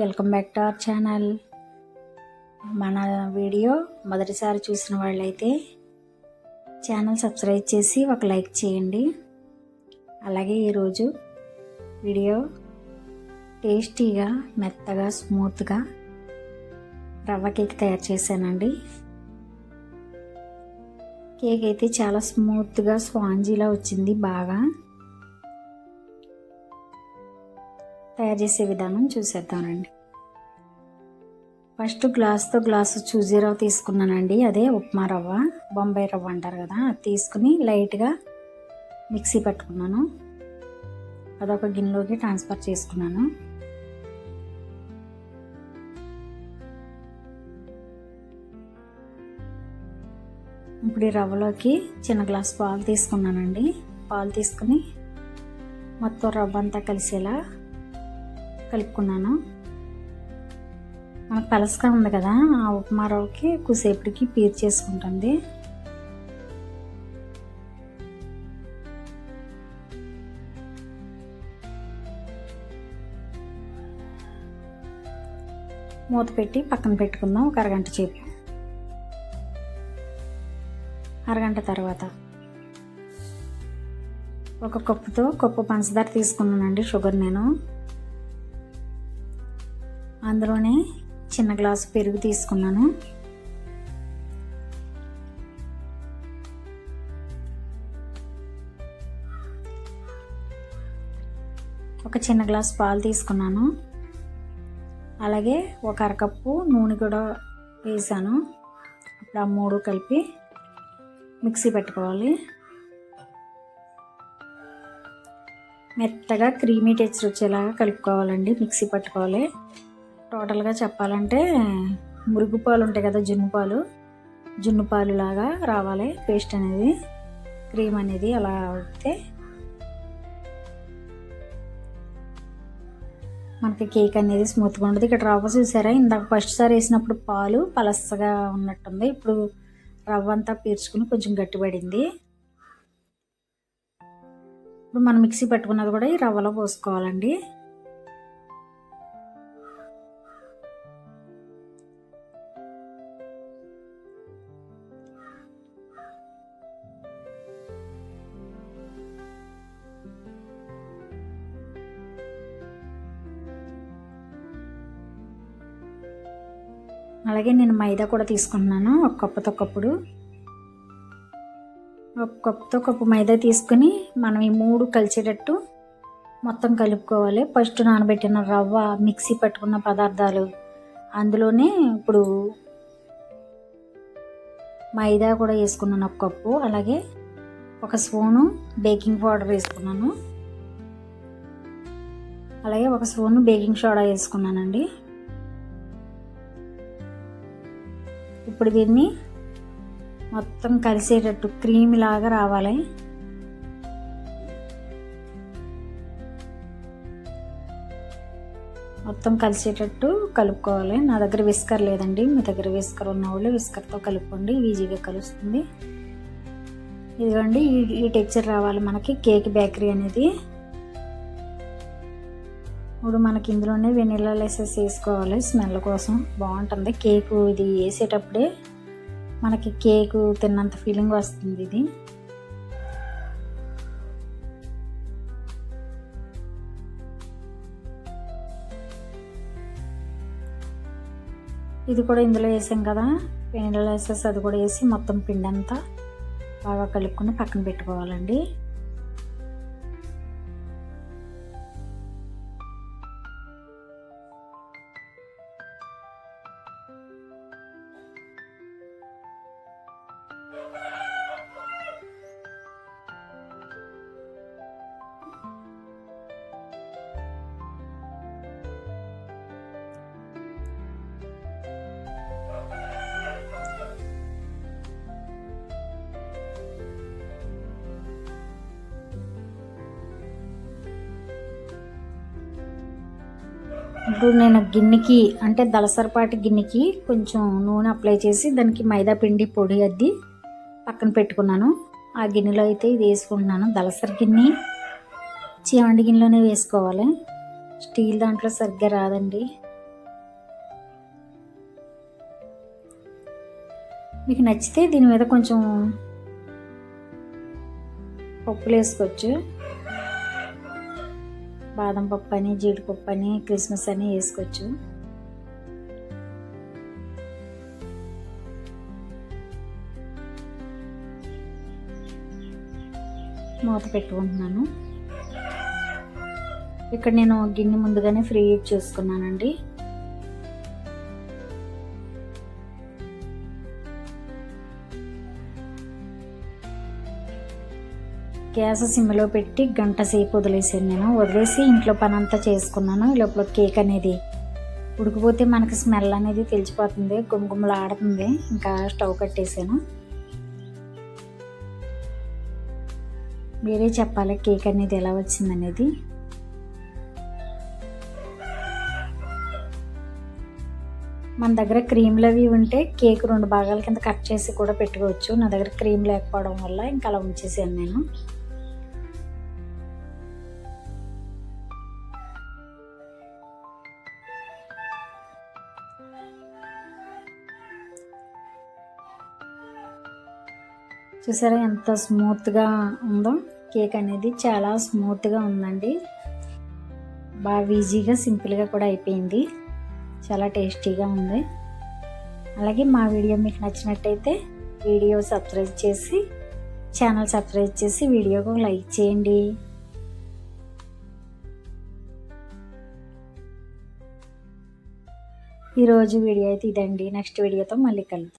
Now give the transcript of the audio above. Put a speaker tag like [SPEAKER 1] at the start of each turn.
[SPEAKER 1] Welcome back to our channel. మన video మొదటిసారి చూసిన వాళ్ళైతే ఛానల్ సబ్స్క్రైబ్ చేసి ఒక లైక్ చేయండి. అలాగే ఈరోజు వీడియో టేస్టీగా మెత్తగా స్మూత్గా రవ్వ కేక్ తయారు చేశానండి. కేక్ అయితే చాలా స్మూత్గా స్పాంజీలా వచ్చింది బాగా. తయారు చేసే విధానం చూసేద్దామండి. ఫస్ట్ గ్లాస్తో గ్లాసు చూజీ రవ్వ తీసుకున్నానండి. అదే ఉప్మా రవ్వ బొంబాయి రవ్వ అంటారు కదా అది తీసుకుని లైట్గా మిక్సీ పెట్టుకున్నాను. అదొక గిన్నెలోకి ట్రాన్స్ఫర్ చేసుకున్నాను. ఇప్పుడు ఈ రవ్వలోకి చిన్న గ్లాస్ పాలు తీసుకున్నానండి. పాలు తీసుకుని మొత్తం రవ్వ అంతా కలిసేలా కలుపుకున్నాను. మనకు పలసగా ఉంది కదా ఆ ఉప్మా రవ్వకి ఎక్కువసేపటికి పీర్ చేసుకుంటుంది మూత పెట్టి పక్కన పెట్టుకుందాం ఒక అరగంట చేపు. అరగంట తర్వాత ఒక కప్పుతో కప్పు పంచదార తీసుకున్నానండి షుగర్ నేను. అందులోనే చిన్న గ్లాసు పెరుగు తీసుకున్నాను. ఒక చిన్న గ్లాస్ పాలు తీసుకున్నాను. అలాగే ఒక అరకప్పు నూనె కూడా వేసాను. ఇప్పుడు ఆ మూడు కలిపి మిక్సీ పెట్టుకోవాలి. మెత్తగా క్రీమీ టెక్స్చర్ వచ్చేలాగా కలుపుకోవాలండి మిక్సీ పట్టుకోవాలి. టోటల్గా చెప్పాలంటే మురుగు పాలు ఉంటాయి కదా జున్ను పాలు. జున్ను పాలు లాగా రావాలి. పేస్ట్ అనేది క్రీమ్ అనేది అలా అయితే మనకి కేక్ అనేది స్మూత్గా ఉంటుంది ఇక్కడ రవ్వ చూసారా? ఇందాక ఫస్ట్ సారి వేసినప్పుడు పాలు పలసగా ఉన్నట్టుంది. ఇప్పుడు రవ్వ అంతా పీల్చుకుని కొంచెం గట్టిపడింది. ఇప్పుడు మనం మిక్సీ పట్టుకున్నది కూడా ఈ రవ్వలో పోసుకోవాలండి. అలాగే నేను మైదా కూడా తీసుకుంటున్నాను ఒక కప్పుతో కప్పుడు. ఒక కప్పుతో కప్పు మైదా తీసుకుని మనం ఈ మూడు కలిసేటట్టు మొత్తం కలుపుకోవాలి. ఫస్ట్ నానబెట్టిన రవ్వ మిక్సీ పట్టుకున్న పదార్థాలు అందులోనే ఇప్పుడు మైదా కూడా వేసుకున్నాను ఒక కప్పు. అలాగే ఒక స్పూను బేకింగ్ పౌడర్ వేసుకున్నాను. అలాగే ఒక స్పూను బేకింగ్ సోడా వేసుకున్నానండి. ఇప్పుడు దీన్ని మొత్తం కలిసేటట్టు క్రీమ్ లాగా రావాలి. మొత్తం కలిసేటట్టు కలుపుకోవాలి. నా దగ్గర విస్కర్ లేదండి. మీ దగ్గర విస్కర్ ఉన్న వాళ్ళు విస్కర్తో కలుపుకోండి. ఈజీగా కలుస్తుంది. ఇదిగోండి ఈ ఈ టెక్చర్ రావాలి మనకి. కేక్ బేకరీ అనేది ఇప్పుడు మనకి ఇందులోనే వెనీలా లెసెస్ వేసుకోవాలి. స్మెల్ కోసం బాగుంటుంది. కేకు ఇది వేసేటప్పుడే మనకి కేకు తిన్నంత ఫీలింగ్ వస్తుంది ఇది. ఇది కూడా ఇందులో వేసాం కదా. వెనీలా లెసెస్ అది కూడా వేసి మొత్తం పిండి అంతా బాగా కలుపుకొని పక్కన పెట్టుకోవాలండి. ఇప్పుడు నేను గిన్నెకి అంటే దళసరపాటి గిన్నెకి కొంచెం నూనె అప్లై చేసి దానికి మైదా పిండి పొడి అద్ది పక్కన పెట్టుకున్నాను. ఆ గిన్నెలో అయితే ఇది వేసుకుంటున్నాను. దలసర గిన్నె చీమండి గిన్నెలోనే వేసుకోవాలి. స్టీల్ దాంట్లో సరిగ్గా రాదండి. మీకు నచ్చితే దీని మీద కొంచెం పప్పులు వేసుకోవచ్చు. బాదం పప్పు అని జీడిపప్పు అని క్రిస్మస్ అని వేసుకోవచ్చు. మూత పెట్టుకుంటున్నాను. ఇక్కడ నేను గిన్నె ముందుగానే ఫ్రీ చేసుకున్నానండి. గ్యాస్ సిమ్లో పెట్టి గంట సేపు వదిలేసాను నేను. వదిలేసి ఇంట్లో పని అంతా చేసుకున్నాను. ఈ లోపల కేక్ అనేది ఉడికిపోతే మనకి స్మెల్ అనేది తెలిసిపోతుంది. గుమగుమలు ఆడుతుంది ఇంకా స్టవ్ కట్టేసాను మీరే చెప్పాలి కేక్ అనేది ఎలా వచ్చిందనేది. మన దగ్గర క్రీమ్లు అవి ఉంటే కేక్ రెండు భాగాల కింద కట్ చేసి కూడా పెట్టుకోవచ్చు. నా దగ్గర క్రీమ్ లేకపోవడం వల్ల ఇంకా అలా ఉంచేసాను నేను. చూసారా ఎంత స్మూత్గా ఉందో? కేక్ అనేది చాలా స్మూత్గా ఉందండి. బాగా ఈజీగా సింపుల్గా కూడా అయిపోయింది. చాలా టేస్టీగా ఉంది. అలాగే మా వీడియో మీకు నచ్చినట్టయితే వీడియో సబ్స్క్రైబ్ చేసి ఛానల్ సబ్స్క్రైబ్ చేసి వీడియోకు లైక్ చేయండి. ఈరోజు వీడియో అయితే ఇదండి. నెక్స్ట్ వీడియోతో మళ్ళీ కలుద్దాం.